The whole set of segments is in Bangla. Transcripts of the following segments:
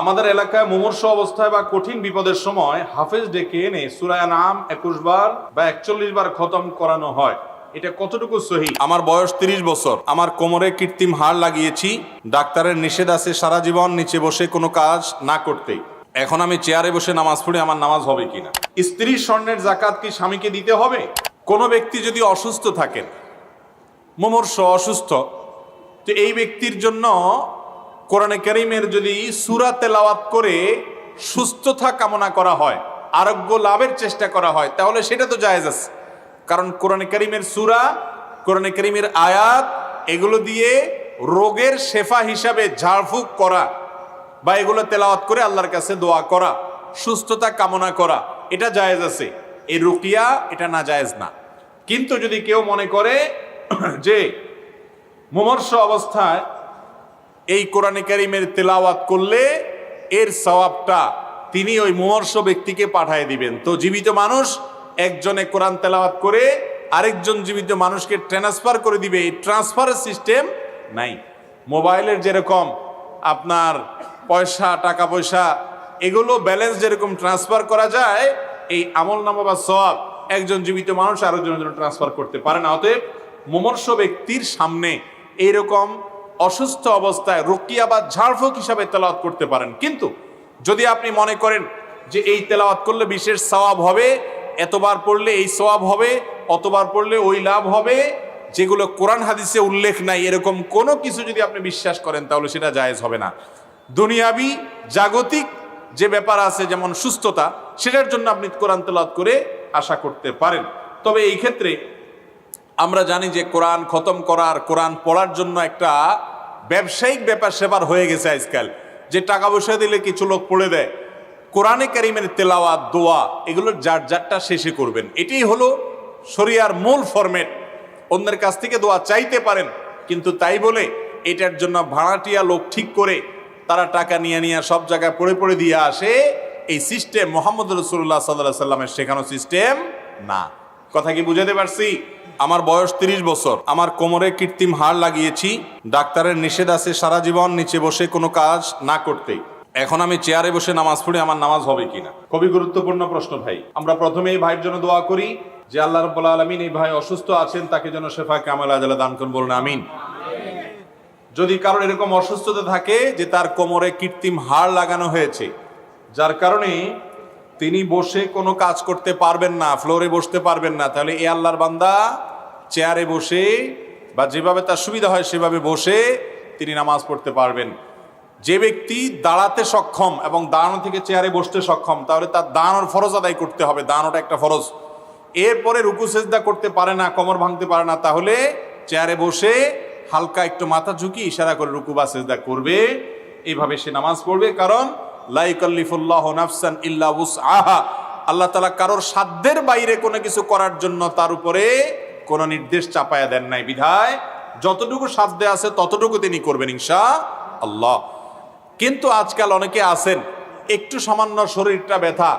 আমাদের এলাকায় মুমূর্ষ অবস্থায় বা কঠিন বিপদের সময় হাফেজ ডেকে এনে সুরায় নাম একুশ বার বা একচল্লিশ বার খতম করানো হয়। এটা কতটুকু সহি? আমার বয়স তিরিশ বছর। আমার কোমরে কৃত্রিম হাড় লাগিয়েছি। ডাক্তারের নিষেধ আছে সারা জীবন নিচে বসে কোনো কাজ না করতে এখন আমি চেয়ারে বসে নামাজ পড়ে আমার নামাজ হবে কিনা? স্ত্রীর স্বর্ণের জাকাত কি স্বামীকে দিতে হবে? কোনো ব্যক্তি যদি অসুস্থ থাকেন মুমূর্ষ অসুস্থ তো এই ব্যক্তির জন্য কোরআনে করিমের যদি সুরা তেলাওয়াত করে সুস্থতা কামনা করা হয়, আরোগ্য লাভের চেষ্টা করা হয়, তাহলে সেটা তো জায়েজ আছে। কারণ কোরআনে করিমের সুরা, কোরআনে করিমের আয়াত, এগুলো দিয়ে রোগের শেফা হিসাবে ঝাড়ফুঁক করা বা এগুলো তেলাওয়াত করে আল্লাহর কাছে দোয়া করা, সুস্থতা কামনা করা, এটা জায়েজ আছে। এই রুকিয়া, এটা না জায়েজ না। কিন্তু যদি কেউ মনে করে যে মুমর্ষ অবস্থায় এই কোরআনে কারিমের তেলাওয়াত করলে এর সওয়াবটা তিনি ওই মুমর্ষ ব্যক্তিকে পাঠিয়ে দিবেন। তো জীবিত মানুষ একজনে কোরআন তেলাওয়াত করে আরেকজন জীবিত মানুষকে ট্রান্সফার করে দিবে। এই ট্রান্সফারের সিস্টেম নাই। মোবাইলের যেরকম আপনার পয়সা, টাকা পয়সা, এগুলো ব্যালেন্স যেরকম ট্রান্সফার করা যায়, এই আমল নামা বা সব একজন জীবিত মানুষ আরেকজনের জন্য ট্রান্সফার করতে পারে না। অতএব মুমর্ষ ব্যক্তির সামনে এইরকম অসুস্থ অবস্থায় রুকিয়া বা ঝাড়ফুঁক হিসাবে তেলাওয়াত করতে পারেন। কিন্তু যদি আপনি মনে করেন যে এই তেলাওয়াত করলে বিশেষ সওয়াব হবে, এতবার পড়লে এই সওয়াব হবে, অতবার পড়লে ওই লাভ হবে, যেগুলো কোরআন হাদিসে উল্লেখ নাই, এরকম কোনো কিছু যদি আপনি বিশ্বাস করেন, তাহলে সেটা জায়েজ হবে না। দুনিয়াবি জাগতিক যে ব্যাপার আছে, যেমন সুস্থতা, সেটার জন্য আপনি কোরআন তেলাওয়াত করে আশা করতে পারেন। তবে এই ক্ষেত্রে আমরা জানি যে কোরআন খতম করার, কোরআন পড়ার জন্য একটা ব্যবসায়িক ব্যাপার সেবার হয়ে গেছে আজকাল। যে টাকা পয়সা দিলে কিছু লোক পড়ে দেয়। কোরআনে কারিমের তেলাওয়াত, দোয়া এগুলোর যার যারটা শেষে করবেন। এটাই হলো শরিয়ার মূল ফরম্যাট। অন্যের কাছ থেকে দোয়া চাইতে পারেন, কিন্তু তাই বলে এটার জন্য ভাড়াটিয়া লোক ঠিক করে তারা টাকা নিয়ে নিয়ে সব জায়গায় পড়ে পড়ে দিয়ে আসে। এই সিস্টেম মোহাম্মদ রসুল্লাহ সাল্লাহ সাল্লামের শেখানো সিস্টেম না। কথা কি বুঝাতে পারছি? আমার বয়স তিরিশ বছর। আমার কোমরে কৃত্রিম হাড় লাগিয়েছি। ডাক্তারের নিষেধ আছে সারা জীবন নিচে বসে কোনো কাজ না করতেই এখন আমি চেয়ারে বসে নামাজ পড়ে আমার নামাজ হবে কিনা? খুবই গুরুত্বপূর্ণ প্রশ্ন ভাই। আমরা প্রথমে এই ভাইয়ের জন্য দোয়া করি যে আল্লাহ রব্বুল আলমিন এই ভাই অসুস্থ আছেন, তাকে যেন শেফা কামাল আজালা দান করুন, বলুন আমিন। যদি কারোর এরকম অসুস্থতা থাকে যে তার কোমরে কৃত্রিম হাড় লাগানো হয়েছে, যার কারণে তিনি বসে কোনো কাজ করতে পারবেন না ফ্লোরে বসতে পারবেন না। তাহলে এ আল্লাহর বান্দা চেয়ারে বসে বা যেভাবে তার সুবিধা হয় সেভাবে বসে তিনি নামাজ পড়তে পারবেন। যে ব্যক্তি দাঁড়াতে সক্ষম এবং দাঁড়ানো থেকে চেয়ারে বসতে সক্ষম, তাহলে তার দাঁড়ানোর ফরজ আদায় করতে হবে, দাঁড়ানোটা একটা ফরজ। এরপরে রুকু, সেজদা করতে পারে না, কোমর ভাঙতে পারে না, তাহলে চেয়ারে বসে হালকা একটু মাথা ঝুঁকি ইশারা করে রুকু বা সেজদা করবে। এইভাবে সে নামাজ পড়বে, কারণ লাইকাল্লিফুল্লাহ নাফসান ইল্লা আহা আল্লাহ তালা কারোর সাধ্যের বাইরে কোনো কিছু করার জন্য তার উপরে কোনো নির্দেশ চাপায়া দেন নাই, বিধায় যতটুকু সাধ্যে আছে ততটুকু তিনি করবেন ইনশা আল্লাহ কিন্তু আজকাল অনেকে আছেন, একটু সামান্য শরীরটা ব্যথা,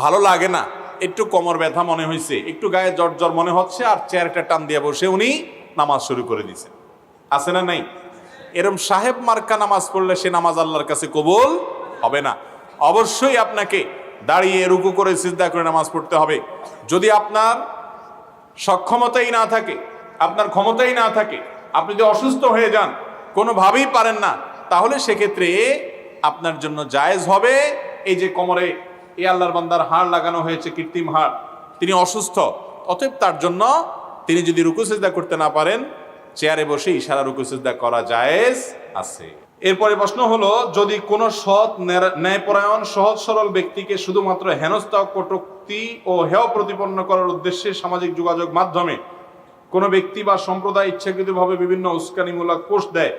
ভালো লাগে না, একটু কোমর ব্যথা মনে হয়েছে একটু গায়ে জ্বর জ্বর মনে হচ্ছে আর চেয়ারটা টান দিয়ে বসে উনি নামাজ শুরু করে দিছে আছে না নাই? এরম সাহেব মার্কা নামাজ পড়লে সে নামাজ আল্লাহর কাছে কবুল হবে না। অবশ্যই আপনাকে দাঁড়িয়ে রুকু করে সিদ্ধা করে নামাজ পড়তে হবে। যদি আপনার সক্ষমতাই না থাকে, আপনার ক্ষমতাই না থাকে, আপনি যদি অসুস্থ হয়ে যান, কোনোভাবেই পারেন না, তাহলে সেক্ষেত্রে আপনার জন্য জায়েজ হবে এই যে কোমরে এই আল্লাহর বান্দার হাড় লাগানো হয়েছে, কৃত্রিম হাড়। তিনি অসুস্থ, অতএব তার জন্য তিনি যদি রুকু সেজদা করতে না পারেন, চেয়ারে বসে ইশারা রুকু সেজদা করা জায়েজ আছে। এরপরে প্রশ্ন হলো, যদি কোনো সৎ ন্যায়- ন্যায়পরায়ণ, সহজ সরল ব্যক্তিকে শুধুমাত্র হেনস্থা, কটুক্তি ও হেয় প্রতিপন্ন করার উদ্দেশ্যে সামাজিক যোগাযোগ মাধ্যমে কোনো ব্যক্তি বা সম্প্রদায় ইচ্ছাকৃতভাবে বিভিন্ন উস্কানিমূলক পোস্ট দেয়,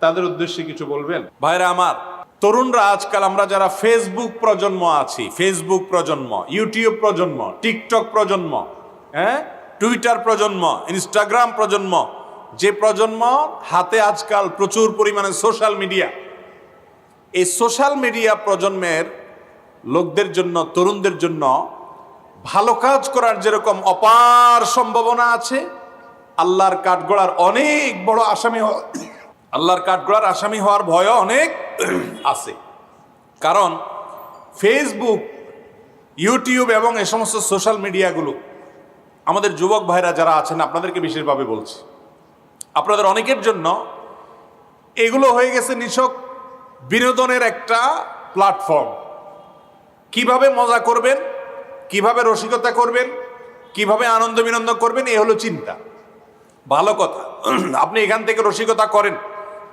তাদের উদ্দেশ্যে কিছু বলবেন? ভাইরা আমার, তরুণরা আজকাল আমরা যারা ফেসবুক প্রজন্ম আছি ফেসবুক প্রজন্ম ইউটিউব প্রজন্ম টিকটক প্রজন্ম হ্যাঁ? টুইটার প্রজন্ম ইনস্টাগ্রাম প্রজন্ম যে প্রজন্ম হাতে আজকাল প্রচুর পরিমাণে সোশ্যাল মিডিয়া। এই সোশ্যাল মিডিয়া প্রজন্মের লোকদের জন্য, তরুণদের জন্য ভালো কাজ করার যেরকম অপার সম্ভাবনা আছে, আল্লাহর কাঠগড়ার অনেক বড় আসামি আল্লাহর কাঠগড়ার আসামি হওয়ার ভয়ও অনেক আছে। কারণ ফেসবুক ইউটিউব এবং এ সমস্ত সোশ্যাল মিডিয়াগুলো, আমাদের যুবক ভাইরা যারা আছেন, আপনাদেরকে বিশেষভাবে বলছি আপনাদের অনেকের জন্য এগুলো হয়ে গেছে নিছক বিনোদনের একটা প্ল্যাটফর্ম কীভাবে মজা করবেন, কীভাবে রসিকতা করবেন, কীভাবে আনন্দ বিনন্দ করবেন, এ হলো চিন্তা। ভালো কথা, আপনি এখান থেকে রসিকতা করেন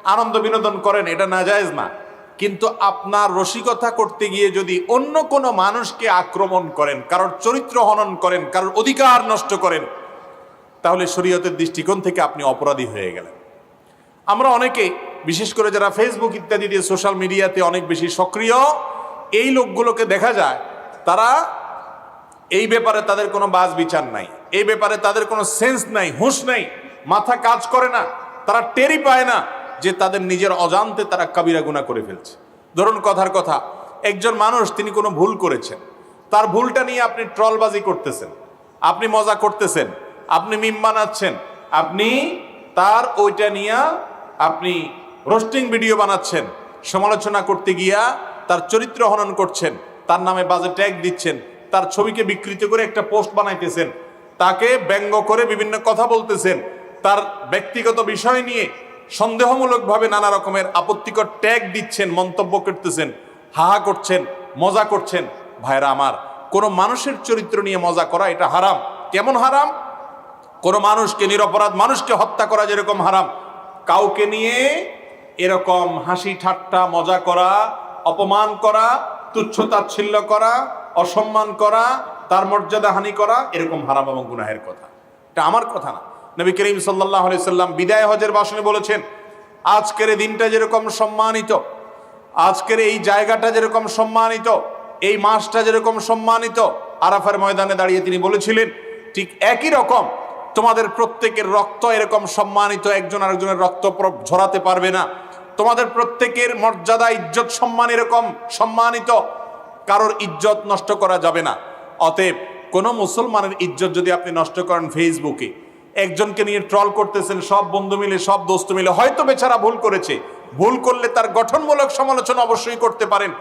আনন্দ বিনোদন করেন, এটা নাজায়েজ না। কিন্তু আপনার রসিকতা করতে গিয়ে যদি অন্য কোনো মানুষকে আক্রমণ করেন, কারোর চরিত্র হনন করেন, কারোর অধিকার নষ্ট করেন তাহলে শরীয়তের দৃষ্টিকোণ থেকে আপনি অপরাধী হয়ে গেলেন। আমরা অনেকে, বিশেষ করে যারা ফেসবুক ইত্যাদি দিয়ে সোশ্যাল মিডিয়াতে অনেক বেশি সক্রিয়, এই লোকগুলোকে দেখা যায়, তারা এই ব্যাপারে তাদের কোনো বাজ বিচার নাই। এই ব্যাপারে তাদের কোনো সেন্স নাই, হুঁশ নাই, মাথা কাজ করে না, তারা টেরি পায় না যে তাদের নিজের অজান্তে তারা কাবিরা গুণা করে ফেলছে। ধরুন কথার কথা, একজন মানুষ, তিনি কোনো ভুল করেছেন, তার ভুলটা নিয়ে আপনি ট্রলবাজি করতেছেন, আপনি মজা করতেছেন আপনি মিম বানাচ্ছেন। আপনি তার ওইটা নিয়ে আপনি রোস্টিং ভিডিও বানাচ্ছেন। সমালোচনা করতে গিয়া তার চরিত্র হনন করছেন। তার নামে বাজে ট্যাগ দিচ্ছেন। তার ছবিকে বিকৃত করে একটা পোস্ট বানাইতেছেন। তাকে ব্যঙ্গ করে বিভিন্ন কথা বলতেছেন। তার ব্যক্তিগত বিষয় নিয়ে সন্দেহমূলকভাবে নানা রকমের আপত্তিকর ট্যাগ দিচ্ছেন, মন্তব্য করতেছেন, হাহা করছেন, মজা করছেন। ভাইরা আমার, কোনো মানুষের চরিত্র নিয়ে মজা করা এটা হারাম। কেমন হারাম? কোনো মানুষকে, নিরপরাধ মানুষকে হত্যা করা যেরকম হারাম, কাউকে নিয়ে এরকম হাসি ঠাট্টা, মজা করা, অপমান করা তুচ্ছ তাচ্ছিল্য করা, অসম্মান করা, তার মর্যাদা হানি করা, এরকম হারাম এবং গুনাহের কথা। এটা আমার কথা না। নবী করিম সাল্লাহ সাল্লাম বিদায় হজের ভাষণে বলেছেন, আজকের দিনটা যেরকম সম্মানিত, আজকের এই জায়গাটা যেরকম সম্মানিত, এই মাসটা যেরকম সম্মানিত, আরাফার ময়দানে দাঁড়িয়ে তিনি বলেছিলেন, ঠিক একই রকম তোমাদের প্রত্যেকের রক্ত এরকম সম্মানিত একজন আরেকজনের রক্ত ঝরাতে পারবে না। তোমাদের প্রত্যেকের মর্যাদা, ইজ্জত, সম্মান এরকম সম্মানিত। কারোর ইজ্জত নষ্ট করা যাবে না। অতএব কোনো মুসলমানের ইজ্জত যদি আপনি নষ্ট করেন ফেসবুকে, একজনকে নিয়ে ট্রল করতেছেন, সব বন্ধু মিলে, সব দোস্ত মিলে, হয়তো বেচারা ভুল করেছে। ভুল করলে তার গঠনমূলক সমালোচনা অবশ্যই করতে পারেন।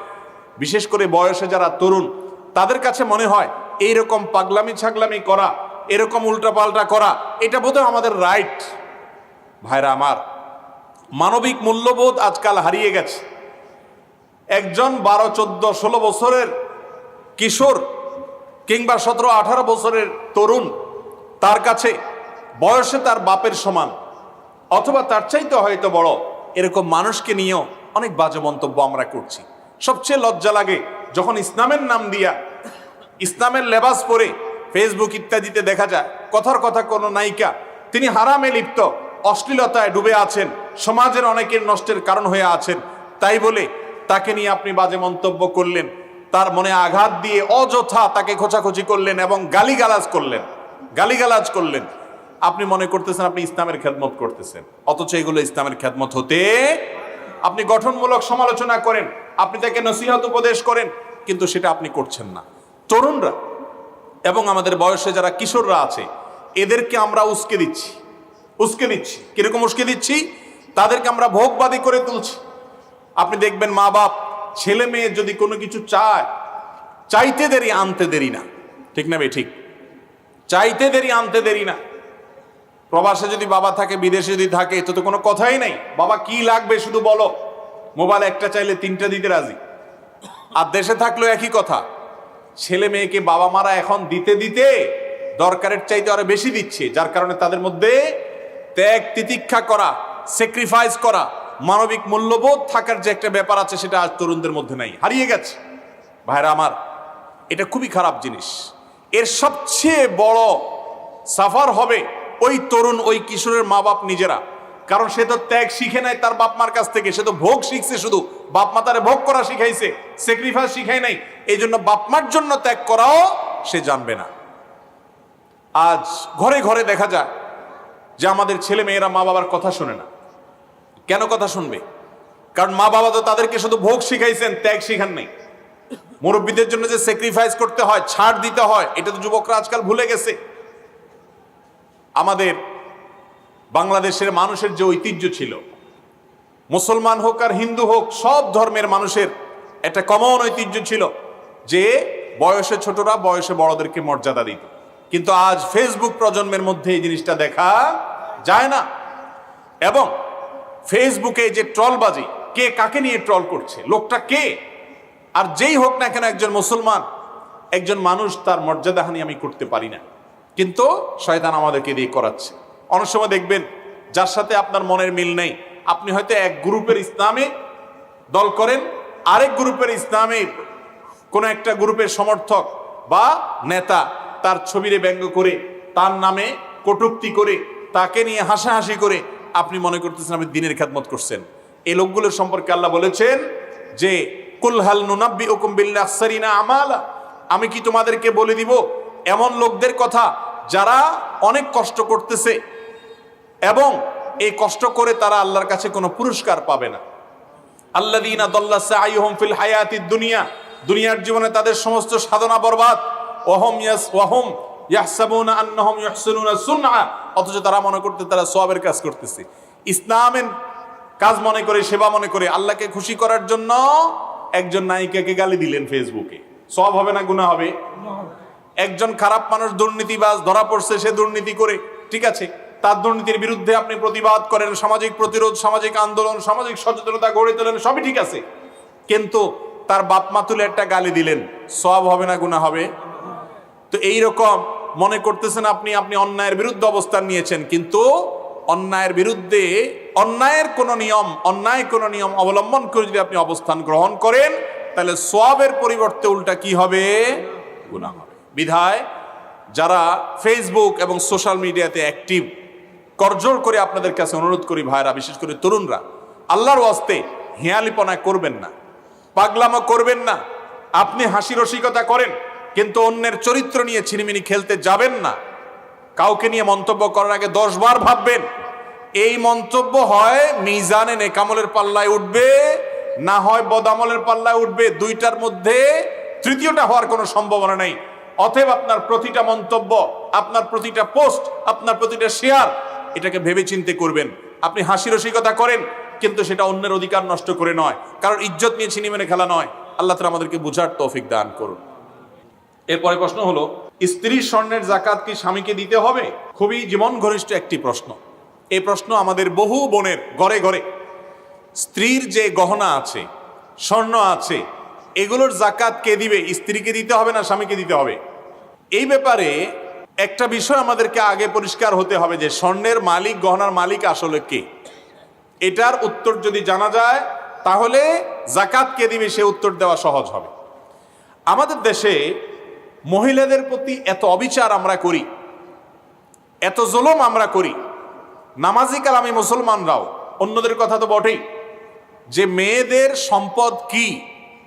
বিশেষ করে বয়সে যারা তরুণ, তাদের কাছে মনে হয়, এইরকম পাগলামি ছাগলামি করা এরকম উল্টাপাল্টা করা, এটা বোধহয় আমাদের রাইট ভাইরা আমার, মানবিক মূল্যবোধ আজকাল হারিয়ে গেছে। একজন বারো, চোদ্দ, ষোলো বছরের কিশোর কিংবা সতেরো, আঠারো বছরের তরুণ, তার কাছে বয়সে তার বাপের সমান, অথবা তার চাইতে হয়তো বড়, এরকম মানুষকে নিয়েও অনেক বাজে মন্তব্য আমরা করছি। সবচেয়ে লজ্জা লাগে, যখন ইসলামের নাম দিয়া, ইসলামের লেবাস পরে ফেসবুক ইত্যাদিতে দেখা যায়, কথার কথা কোনো নায়িকা, তিনি হারামে লিপ্ত, অশ্লীলতায় ডুবে আছেন, সমাজের অনেকের নষ্টের কারণ হয়ে আছেন। তাই বলে তাকে নিয়ে আপনি বাজে মন্তব্য করলেন, তার মনে আঘাত দিয়ে অযথা তাকে খোঁচাখুচি করলেন এবং গালিগালাজ করলেন গালিগালাজ করলেন। আপনি মনে করতেছেন আপনি ইসলামের খেদমত করতেছেন, অথচ এগুলো ইসলামের খেদমত হতে আপনি গঠনমূলক সমালোচনা করেন, আপনি তাকে নসিহত উপদেশ করেন, কিন্তু সেটা আপনি করছেন না। তরুণরা এবং আমাদের বয়সে যারা কিশোররা আছে, এদেরকে আমরা উস্কে দিচ্ছি। উস্কে দিচ্ছি কীরকম উস্কে দিচ্ছি? তাদেরকে আমরা ভোগবাদী করে তুলছি। আপনি দেখবেন মা বাপ, ছেলে মেয়ে যদি কোনো কিছু চায়, চাইতে দেরি, আনতে দেরি না। ঠিক না ভাই ঠিক? চাইতে দেরি, আনতে দেরি না। প্রবাসে যদি বাবা থাকে, বিদেশে যদি থাকে তো তো কোনো কথাই নাই। বাবা, কি লাগবে শুধু বলো? মোবাইল একটা চাইলে তিনটা দিতে রাজি। আর দেশে থাকলেও একই কথা। ছেলে মেয়েকে বাবা মারা এখন দিতে দিতে দরকারের চাইতে আরও বেশি দিচ্ছে, যার কারণে তাদের মধ্যে ত্যাগ, তিতিক্ষা করা স্যাক্রিফাইস করা, মানবিক মূল্যবোধ থাকার যে একটা ব্যাপার আছে সেটা আজ তরুণদের মধ্যে নাই। হারিয়ে গেছে। ভাইরা আমার, এটা খুবই খারাপ জিনিস। এর সবচেয়ে বড় সাফার হবে ওই তরুণ, ওই কিশোরের মা বাপ নিজেরা। কারণ সে তো ত্যাগ শিখে নাই তার বাপ মার কাছ থেকে। সে তো ভোগ শিখছে শুধু। বাপ মা তারে ভোগ করা শিখাইছে স্যাক্রিফাইস শিখাই নাই। এই জন্য বাপ মার জন্য ত্যাগ করাও সে জানবে না। আজ ঘরে ঘরে দেখা যায় যে আমাদের ছেলে মেয়েরা মা বাবার কথা শোনে না। কেন কথা শুনবে? কারণ মা বাবা তো তাদেরকে শুধু ভোগ শিখাইছেন, ত্যাগ শিখান নাই। মুরব্বীদের জন্য যে স্যাক্রিফাইস করতে হয়, ছাড় দিতে হয়, এটা তো যুবকরা আজকাল ভুলে গেছে। আমাদের বাংলাদেশের মানুষের যে ঐতিহ্য ছিল, মুসলমান হোক আর হিন্দু হোক, সব ধর্মের মানুষের একটা কমন ঐতিহ্য ছিল যে বয়সে ছোটরা বয়সে বড়দেরকে মর্যাদা দিত। কিন্তু আজ ফেসবুক প্রজন্মের মধ্যে এই জিনিসটা দেখা যায় না। এবং ফেসবুকে যে ট্রলবাজি, কে কাকে নিয়ে ট্রল করছে, লোকটা কে? আর যেই হোক না কেন একজন মুসলমান, একজন মানুষ তার মর্যাদাহানি আমি করতে পারি না। কিন্তু শয়তান আমাদেরকে দিয়ে করাচ্ছে। অনেক সময় দেখবেন, যার সাথে আপনার মনের মিল নেই, আপনি হয়তো এক গ্রুপের ইসলামে দল করেন, আরেক গ্রুপের ইসলামের কোনো একটা গ্রুপের সমর্থক বা নেতা তার ছবিরে ব্যঙ্গ করে, তার নামে কটুক্তি করে, তাকে নিয়ে হাসাহাসি করে আপনি মনে করতেছেন আপনি দিনের খেদমত করছেন। এই লোকগুলোর সম্পর্কে আল্লাহ বলেছেন যে কুলহাল নুনাব্বি ওকুম বিল্লাহসারিনা আমালা? আমি কি তোমাদেরকে বলে দিব, এমন লোকদের কথা যারা অনেক কষ্ট করতেছে এবং এই কষ্ট করে তারা আল্লাহর কাছে কোনো পুরস্কার পাবে না। আল্লাদিনা দল্লা সাইহুম ফিল হায়াতিদ দুনিয়া দুনিয়ার জীবনে তাদের সমস্ত সাধনা বরবাদ। ওহম ইয়াস ওহম ইয়াহসাবুনা আন্নাহুম ইহসিনুনা সুনআ অথচ তারা মনে করতে তারা সওয়াবের কাজ করতেছে। ইসলামের কাজ মনে করে সেবা মনে করে আল্লাহকে খুশি করার জন্য একজন নায়িকাকে গালি দিলেন ফেসবুকে। সব হবে না গুনাহ হবে। একজন খারাপ মানুষ দুর্নীতিবাজ ধরা পড়ছে সে দুর্নীতি করে। ঠিক আছে? তার দুর্নীতির বিরুদ্ধে আপনি প্রতিবাদ করেন, সামাজিক প্রতিরোধ, সামাজিক আন্দোলন, সামাজিক সচেতনতা গড়ে তোলেন, সবই ঠিক আছে। কিন্তু তার বাপ মা তুলে একটা গালি দিলেন সব হবে না গুণা হবে? তো এই রকম মনে করতেছেন আপনি আপনি অন্যায়ের বিরুদ্ধে অবস্থান নিয়েছেন, কিন্তু অন্যায়ের বিরুদ্ধে অন্যায়ের কোনো নিয়ম, অন্যায় কোনো নিয়ম অবলম্বন করে যদি আপনি অবস্থান গ্রহণ করেন, তাহলে সোয়াবের পরিবর্তে উল্টা কি হবে? গুণা হবে। বিধায় যারা ফেসবুক এবং সোশ্যাল মিডিয়াতে অ্যাক্টিভ করজোর করে আপনাদের কাছে অনুরোধ করি ভাইরা বিশেষ করে তরুণরা, আল্লাহর ওয়াস্তে হেয়ালিপনা করবেন না, পাগলামো করবেন না, আপনি হাসি রসিকতা করেন, কিন্তু অন্যের চরিত্র নিয়ে ছিনিমিনি খেলতে যাবেন না। কাউকে নিয়ে মন্তব্য করার আগে দশ বার ভাববেন, এই মন্তব্য হয় মিজানে নেকামলের পাল্লায় উঠবে, না হয় বদামলের পাল্লায় উঠবে, দুইটার মধ্যে তৃতীয়টা হওয়ার কোনো সম্ভাবনা নেই। অতএব আপনার প্রতিটা মন্তব্য, আপনার প্রতিটা পোস্ট, আপনার প্রতিটা শেয়ার এটাকে ভেবে চিন্তে করবেন। আপনি হাসি রসিকতা করেন, কিন্তু সেটা অন্যের অধিকার নষ্ট করে নয়। কারণ ইজ্জত নিয়ে ছিনি মেনে খেলা নয়। আল্লাহ তালা আমাদেরকে বুঝার তৌফিক দান করুন। এরপরে প্রশ্ন হলো স্ত্রীর স্বর্ণের জাকাত কি স্বামীকে দিতে হবে? খুবই জীবন ঘনিষ্ঠ একটি প্রশ্ন। এই প্রশ্ন আমাদের বহু বোনের ঘরে ঘরে। স্ত্রীর যে গহনা আছে, স্বর্ণ আছে, এগুলোর জাকাত কে দিবে? স্ত্রীকে দিতে হবে না স্বামীকে দিতে হবে? এই ব্যাপারে একটা বিষয় আমাদেরকে আগে পরিষ্কার হতে হবে যে স্বর্ণের মালিক, গহনার মালিক আসলে কে? এটার উত্তর যদি জানা যায়, তাহলে জাকাত কে দিবে সে উত্তর দেওয়া সহজ হবে। আমাদের দেশে মহিলাদের প্রতি এত অবিচার আমরা করি, এত জুলুম আমরা করি, নামাজি কালামী মুসলমানরাও, অন্যদের কথা তো বটেই, যে মেয়েদের সম্পদ কি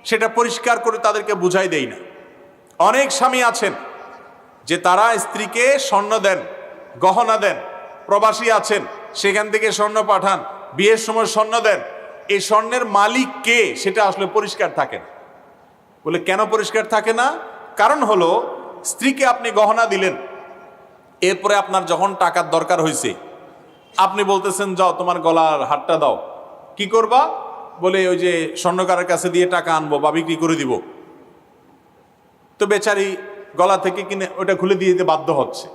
সেটা পরিষ্কার করে তাদেরকে বুঝাই দেই না। অনেক স্বামী আছেন যে তারা স্ত্রীকে স্বর্ণ দেন, গহনা দেন, প্রবাসী আছেন, সেখান থেকে স্বর্ণ পাঠান, বিয়ের সময় স্বর্ণ দেন। এই স্বর্ণের মালিক কে সেটা আসলে পরিষ্কার থাকে না। বলে কেন পরিষ্কার থাকে না? কারণ হলো, স্ত্রীকে আপনি গহনা দিলেন, এরপরে আপনার যখন টাকার দরকার হয়েছে আপনি বলতেছেন, যাও, তোমার গলার হাটটা দাও। কি করবা? বলে ওই যে স্বর্ণকারের কাছে দিয়ে টাকা আনব, বা বিক্রি করে দিব। তো বেচারি গলা থেকে কিনে ওটা খুলে দিয়ে দিতে বাধ্য হচ্ছে।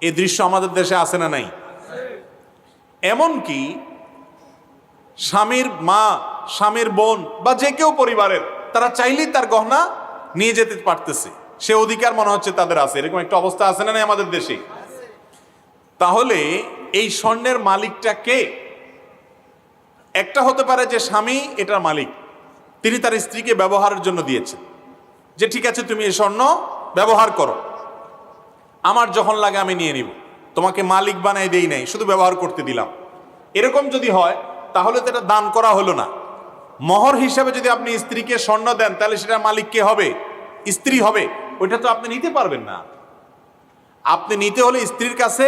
এই দৃশ্য আমাদের দেশে আসে না নাই? এমনকি স্বামীর মা, স্বামীর বোন বা যে কেউ পরিবারের, তারা চাইলেই তার গহনা নিয়ে যেতে পারতেছে। সে অধিকার মনে হচ্ছে তাদের আছে। এরকম একটা অবস্থা আছে না নাই আমাদের দেশে? তাহলে এই স্বর্ণের মালিকটা কে? একটা হতে পারে যে স্বামী এটার মালিক। তিনি তার স্ত্রীকে ব্যবহারের জন্য দিয়েছেন। যে ঠিক আছে, তুমি এই স্বর্ণ ব্যবহার করো। আমার যখন লাগে আমি নিয়ে নিব। তোমাকে মালিক বানাই দেই নাই, শুধু ব্যবহার করতে দিলাম। এরকম যদি হয়, তাহলে তো এটা দান করা হলো না। মহর হিসাবে যদি আপনি স্ত্রীকে স্বর্ণ দেন, তাহলে সেটা মালিক কে হবে? স্ত্রী হবে। ওইটা তো আপনি নিতে পারবেন না। আপনি নিতে হলে স্ত্রীর কাছে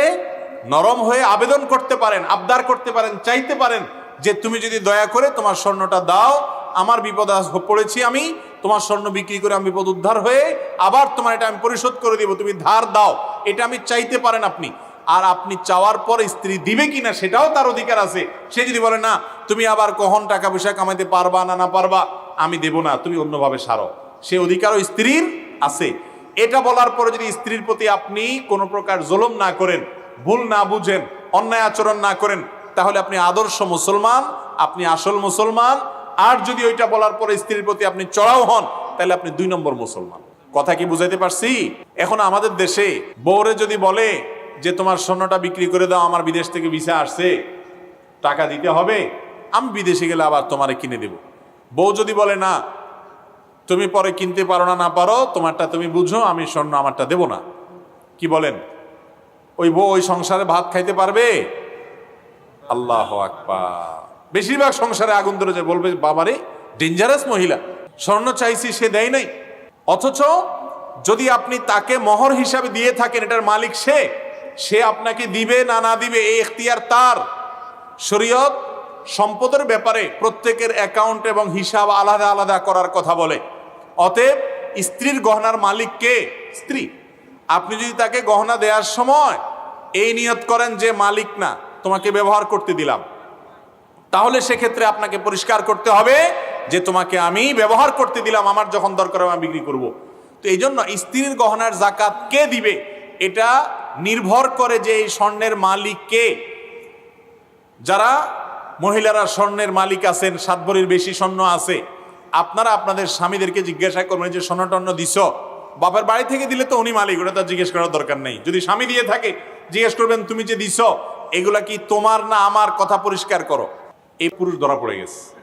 নরম হয়ে আবেদন করতে পারেন, আবদার করতে পারেন, চাইতে পারেন যে তুমি যদি দয়া করে তোমার স্বর্ণটা দাও আমার বিপদ পড়েছি আমি, তোমার স্বর্ণ বিক্রি করে আমি বিপদ উদ্ধার হয়ে আবার তোমার এটা আমি পরিশোধ করে দিব, তুমি ধার দাও। এটা আমি চাইতে পারেন আপনি। আর আপনি চাওয়ার পর স্ত্রী দিবে কিনা সেটাও তার অধিকার আছে। সে যদি বলে, না, তুমি আবার কখন টাকা পয়সা কামাইতে পারবা না না পারবা? আমি দেব না, তুমি অন্যভাবে সারো। সে অধিকারও স্ত্রীর আছে। এটা বলার পরে যদি স্ত্রীর প্রতি আপনি কোনো প্রকার জুলুম না করেন, ভুল না বুঝেন, অন্যায় আচরণ না করেন, তাহলে আপনি আদর্শ মুসলমান, আপনি আসল মুসলমান আর যদি ওইটা বলার পরে স্ত্রীর প্রতি আপনি চড়াও হন, তাহলে আপনি দুই নম্বর মুসলমান। কথা কি বুঝাইতে পারছি? এখন আমাদের দেশে বউরে যদি বলে যে, তোমার স্বর্ণটা বিক্রি করে দাও, আমার বিদেশ থেকে ভিসা আসছে, টাকা দিতে হবে, আমি বিদেশে গেলে আবার তোমারে কিনে দেব। বউ যদি বলে, না, তুমি পরে কিনতে পারো না না পারো, তোমারটা তুমি বুঝো, আমি স্বর্ণ আমারটা দেব না। কি বলেন? ওই বউ ওই সংসারে ভাত খাইতে পারবে? আল্লাহ আকবার। বেশিরভাগ সংসারে আগুন ধরে যায় বলবে, বাবারে ডেঞ্জারাস মহিলা। স্বর্ণ চাইছি, সে দেয় নাই। অথচ যদি আপনি তাকে মহর হিসাবে দিয়ে থাকেন, এটার মালিক সে সে আপনাকে দিবে না না দিবে এই এখতিয়ার তার। শরীয়ত সম্পদের ব্যাপারে প্রত্যেকের অ্যাকাউন্ট এবং হিসাব আলাদা আলাদা করার কথা বলে। অতএব স্ত্রীর গহনার মালিক কে? স্ত্রী। আপনি যদি তাকে গহনা দেওয়ার সময় এই নিয়ত করেন যে, মালিক না, তোমাকে ব্যবহার করতে দিলাম। তাহলে সেক্ষেত্রে আপনাকে পরিষ্কার করতে হবে যে তোমাকে আমি ব্যবহার করতে দিলাম, আমার যখন দরকার আমি বিক্রি করব। তো এই জন্য স্ত্রীর গহনার জাকাত কে দিবে? এটা নির্ভর করে যে এই স্বর্ণের মালিক কে। যারা মহিলারা স্বর্ণের মালিক আছেন সাত ভরির বেশি স্বর্ণ আছে, আপনারা আপনাদের স্বামীদেরকে জিজ্ঞাসা করবেন যে স্বর্ণ টর্ণ দিছ বাপের বাড়ি থেকে দিলে তো উনি মালিক, ওটা তো আর জিজ্ঞেস করার দরকার নেই। যদি স্বামী দিয়ে থাকে, জিজ্ঞেস করবেন, তুমি যে দিছ, এগুলা কি তোমার না আমার? কথা পরিষ্কার করো। এই পুরুষ ধরা পড়ে গেছে।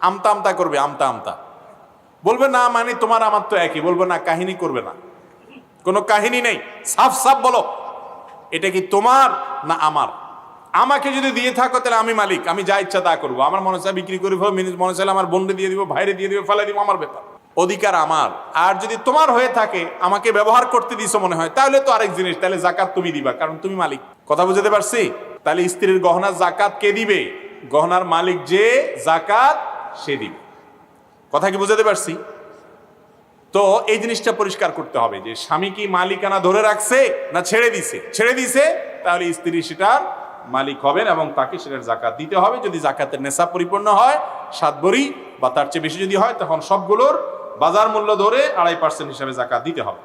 আমতা আমতা করবে, আমতা আমতা। বলবে, না মানে তোমার আমার তো একই। বলবে, না, কাহিনী করবে না। কোনো কাহিনী নেই। সাফ সাফ বলো। এটা কি তোমার না আমার? আমাকে যদি দিয়ে থাকো, তাহলে আমি মালিক। আমি যা ইচ্ছা তা করব। আমার মনে চায় বিক্রি করে মনে চাইলে আমার বন্ধু দিয়ে দিব, ভাইরে দিয়ে দিব, ফেলে দিব, আমার ব্যাপার। অধিকার আমার। আর যদি তোমার হয়ে থাকে, আমাকে ব্যবহার করতে দিছো মনে হয়, তাহলে তো আরেক জিনিস, তাহলে জাকাত তুমি দিবা, কারণ তুমি মালিক। কথা বুঝতে পারছি? তাহলে স্ত্রীর গহনা জাকাত কে দিবে? গহনার মালিক যে, জাকাত সে দিবে। কথা কি বুঝতে পারছি? তো এই জিনিসটা পরিষ্কার করতে হবে যে, স্বামী কি মালিকানা ধরে রাখছে না ছেড়ে দিছে? ছেড়ে দিছে, তাহলে স্ত্রী সেটার মালিক হবেন এবং তাকে সেটার জাকাত দিতে হবে। যদি জাকাতের নেশা পরিপূর্ণ হয়, সাত বড়ি বা তার চেয়ে বেশি যদি হয়, তখন সবগুলোর বাজার মূল্য ধরে আড়াই পার্সেন্ট হিসাবে জাকাত দিতে হবে।